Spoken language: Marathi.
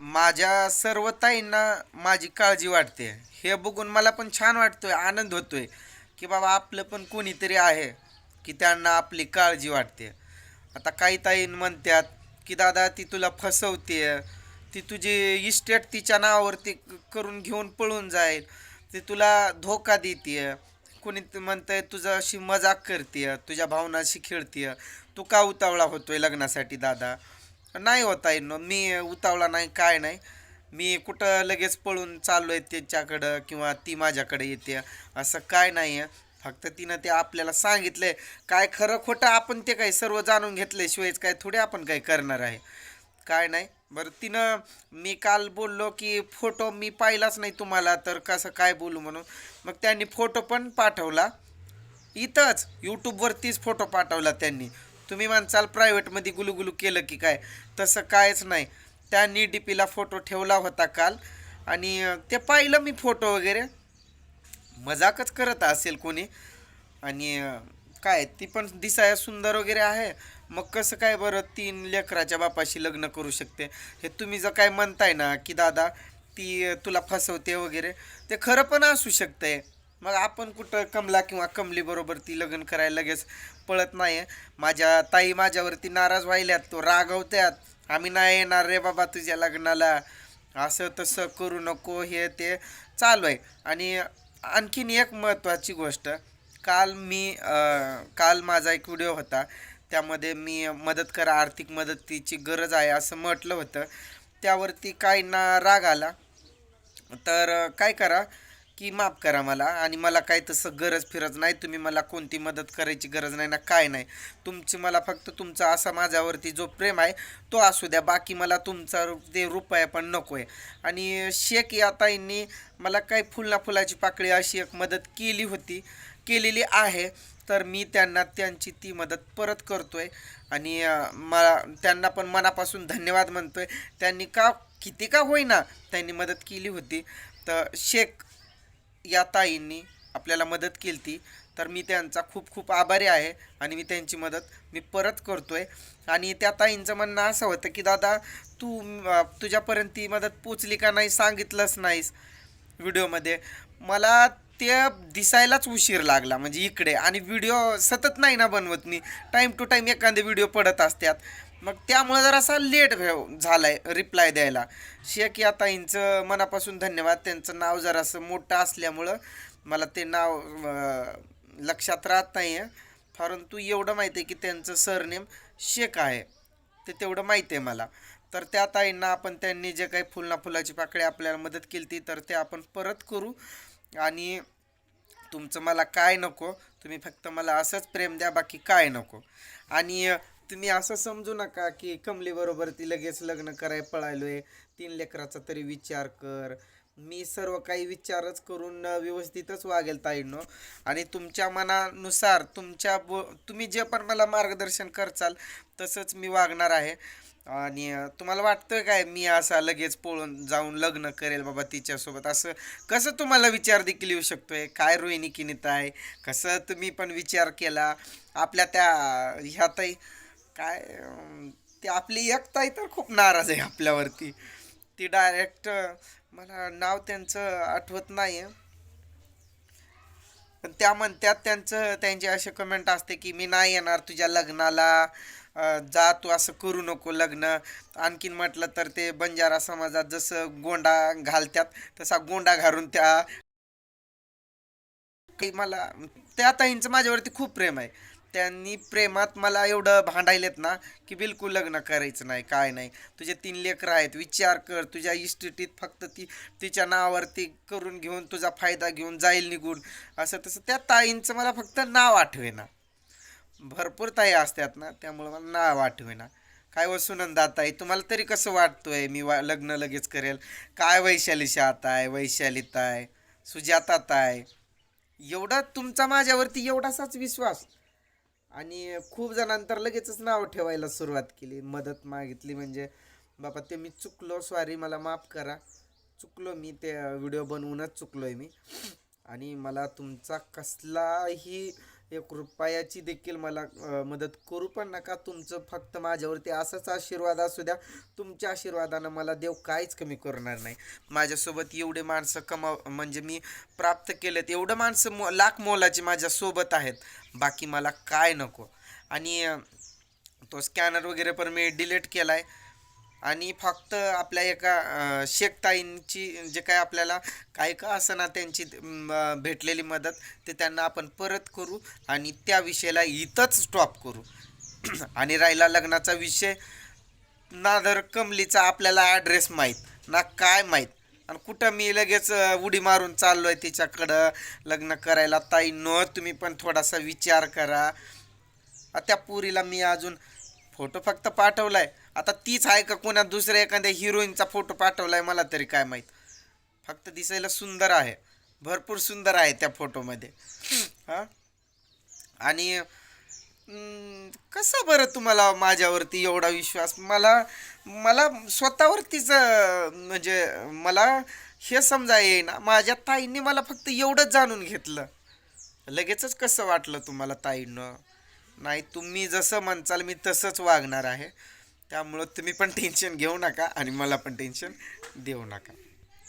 माझ्या सर्व ताईंना माझी काळजी वाटते. हे बघून मला पण छान वाटतोय आनंद होतोय की बाबा आपलं पण कोणीतरी आहे की त्यांना आपली काळजी वाटते. आता काही ताईन म्हणतात की दादा ती तुला फसवते ती तुझी इस्टेट तिच्या नावावरती करून घेऊन पळून जाईल. ती तुला धोका देते कोणी त- म्हणतंय तुझ्याशी मजाक करते तुझ्या भावनाशी खेळते तू का उतावळा होतोय लग्नासाठी दादा? नाही होता येईन मी उतावला नाही काय नाही. मी कुठं लगेच पळून चाललो आहे त्याच्याकडं किंवा ती माझ्याकडे येते असं काय नाही आहे फक्त तिनं ते आपल्याला सांगितलंय. काय खरं खोटं आपण ते काही सर्व जाणून घेतल्याशिवायच काय थोडे आपण काही करणार आहे. काय नाही. बरं तिनं मी काल बोललो की फोटो मी पाहिलाच नाही तुम्हाला तर कसं काय बोलू म्हणून. मग त्यांनी फोटो पण पाठवला. इथंच यूट्यूबवरतीच फोटो पाठवला त्यांनी. तुम्ही म्हणसाल प्रायव्हेटमध्ये गुलुगुलू केलं की काय? तसं कायच नाही. त्यांनी डी पीला फोटो ठेवला होता काल. आणि ते पाहिलं मी फोटो वगैरे. मजाकच करत असेल कोणी. आणि काय ती पण दिसाया सुंदर वगैरे आहे. मग कसं काय बरं तीन लेकराच्या बापाशी लग्न करू शकते? हे तुम्ही जर काय म्हणताय ना की दादा ती तुला फसवते वगैरे ते खरं पण असू शकतंय. मग आपण कुठं कमला किंवा कमलीबरोबर ती लग्न करायला लगेच पळत नाही माझ्या ताई माझ्यावरती नाराज व्हायल्यात तो रागवत्यात. आम्ही नाही येणार रे बाबा तुझ्या लग्नाला. असं तसं करू नको हे ते चालू आहे. आणि आणखीन एक महत्त्वाची गोष्ट काल मी आ, काल माझा एक व्हिडिओ होता. त्यामध्ये मी मदत करा आर्थिक मदतीची गरज आहे असं म्हटलं होतं. त्यावरती काहींना राग आला. तर काय करा की माफ करा मला. आणि मला काय तसं गरज फिरत नाही. तुम्ही मला कोणती मदत करायची गरज नाही ना काय नाही. तुमची मला फक्त तुमचा असा माझ्यावरती जो प्रेम आहे तो असू द्या. बाकी मला तुमचा ते रुपया पण नको आहे आणि शेख या ताईंनी मला काय फुलना फुलाची पाकळी अशी एक मदत केली होती. केलेली आहे. तर मी त्यांना त्यांची ती मदत परत करतो आहे आणि मला त्यांना पण मनापासून धन्यवाद म्हणतो आहे त्यांनी का किती का होईना त्यांनी मदत केली होती. तर शेख या ताईंनी आपल्याला मदत केली ती तर मी त्यांचा खूप खूप आभारी आहे आणि मी त्यांची मदत मी परत करतो आहे आणि त्या ताईंचं म्हणणं असं होतं की दादा तू तुझ्यापर्यंत ती मदत पोचली का नाही सांगितलंच नाहीस व्हिडिओमध्ये. मला ते दिसायलाच उशीर लागला म्हणजे इकडे. आणि व्हिडिओ सतत नाही ना बनवत मी. टाईम टू टाईम एखादे व्हिडिओ पडत असतात. मग त्यामुळे जरासा लेट झाला आहे रिप्लाय द्यायला. शेख या ताईंचं मनापासून धन्यवाद. त्यांचं नाव जरासं मोठं असल्यामुळं मला ते नाव लक्षात राहत नाही आहे परंतु एवढं माहिती आहे की त्यांचं सरनेम शेख आहे. ते तेवढं माहिती आहे मला. तर त्या ताईंना आपण त्यांनी जे काही फुलना फुलाची पाकळी आपल्याला मदत केली ती तर ते आपण परत करू. आणि तुमचं मला काय नको तुम्ही फक्त मला असंच प्रेम द्या बाकी काय नको. आणि तुम्ही असं समजू नका की कमलीबरोबर ती लगेच लग्न कराय पळालोय तीन लेकराचा तरी विचार कर. मी सर्व काही विचारच करून व्यवस्थितच वागेल ताईंनो. आणि तुमच्या मनानुसार तुमच्या बो तुम्ही जे पण मला मार्गदर्शन करचाल तसंच मी वागणार आहे. आणि तुम्हाला वाटतं काय मी असा लगेच पळून जाऊन लग्न करेल बाबा तिच्यासोबत? असं कसं तुम्हाला विचार देखील येऊ शकतो आहे काय रोहिणी किनीत आहे कसं तुम्ही पण विचार केला? आपल्या त्या ह्या ताई काय ते आपली एक तर खूप नाराज आहे आपल्यावरती. ती डायरेक्ट मला नाव त्यांचं आठवत नाही आहे पण त्या म्हणत्यात त्यांचं त्यांचे असे कमेंट असते की मी नाही येणार तुझ्या लग्नाला. जा तू असं करू नको लग्न. आणखीन म्हटलं तर ते बंजारा समाजात जसं गोंडा घालत्यात तसा गोंडा घालून त्या काही मला त्या ताईंचं माझ्यावरती खूप प्रेम आहे. त्यांनी प्रेमात मला एवढं भांडायलेत ना की बिलकुल लग्न करायचं नाही काय नाही. तुझे तीन लेकरं आहेत विचार कर तुझ्या इस्टेटीत फक्त ती तिच्या नावावरती करून घेऊन तुझा फायदा घेऊन जाईल निघून. असं तसं त्या ताईंचं मला फक्त नाव आठवेना. भरपूर ताई असतात ना त्यामुळं मला नाव आठवेना. काय व सुनंदा ताई तुम्हाला तरी कसं वाटतोय मी वा लग्न लगेच करेल? काय वैशाली शात आहे वैशाली ताय सुजाता ताय एवढा तुमचा माझ्यावरती एवढासाच विश्वास. आणि खूप जणांतर लगेचच नाव ठेवायला सुरुवात केली. मदत मागितली म्हणजे बाबा ते मी चुकलो. सॉरी मला माफ करा. चुकलो मी. ते व्हिडिओ बनवूनच चुकलो आहे मी. आणि मला तुमचा कसलाही एक रुपयाची देखील मला मदत करू पण नका. तुमचं फक्त माझ्यावरती असाच आशीर्वाद असू द्या. तुमच्या आशीर्वादानं मला देव काहीच कमी करणार नाही. माझ्यासोबत एवढे माणसं कमाव म्हणजे मी प्राप्त केलेत. एवढं माणसं मो लाख मोलाची माझ्यासोबत आहेत. बाकी मला काय नको. आणि तो स्कॅनर वगैरे पण मी डिलीट केला आहे आणि फक्त आपल्या एका शेकताईंची जे काय आपल्याला काय का असं ना त्यांची भेटलेली मदत ते त्यांना आपण परत करू आणि त्या विषयाला इथंच स्टॉप करू. आणि राहिला लग्नाचा विषय ना धर कमलीचा आपल्याला ॲड्रेस माहीत ना काय माहीत. आणि कुठं मी लगेच उडी मारून चाललो आहे तिच्याकडं लग्न करायला. ताई न तुम्ही पण थोडासा विचार करा. त्या पुरीला मी अजून फोटो फक्त पाठवलाय. आता तीच आहे का कोणा दुसऱ्या एखाद्या हिरोईनचा फोटो पाठवलाय मला तरी काय माहीत. फक्त दिसायला सुंदर आहे. भरपूर सुंदर आहे त्या फोटोमध्ये. हां? आणि कसं बरं तुम्हाला माझ्यावरती एवढा विश्वास? मला मला स्वतःवरतीच म्हणजे मला हे समजा येईना. माझ्या ताईंनी मला फक्त एवढंच जाणून घेतलं. लगेचच कसं वाटलं तुम्हाला ताईनं? नाही तुम्ही जसं म्हणचाल मी तसंच वागणार आहे. त्यामुळं तुम्ही पण टेन्शन घेऊ नका आणि मला पण टेन्शन देऊ नका.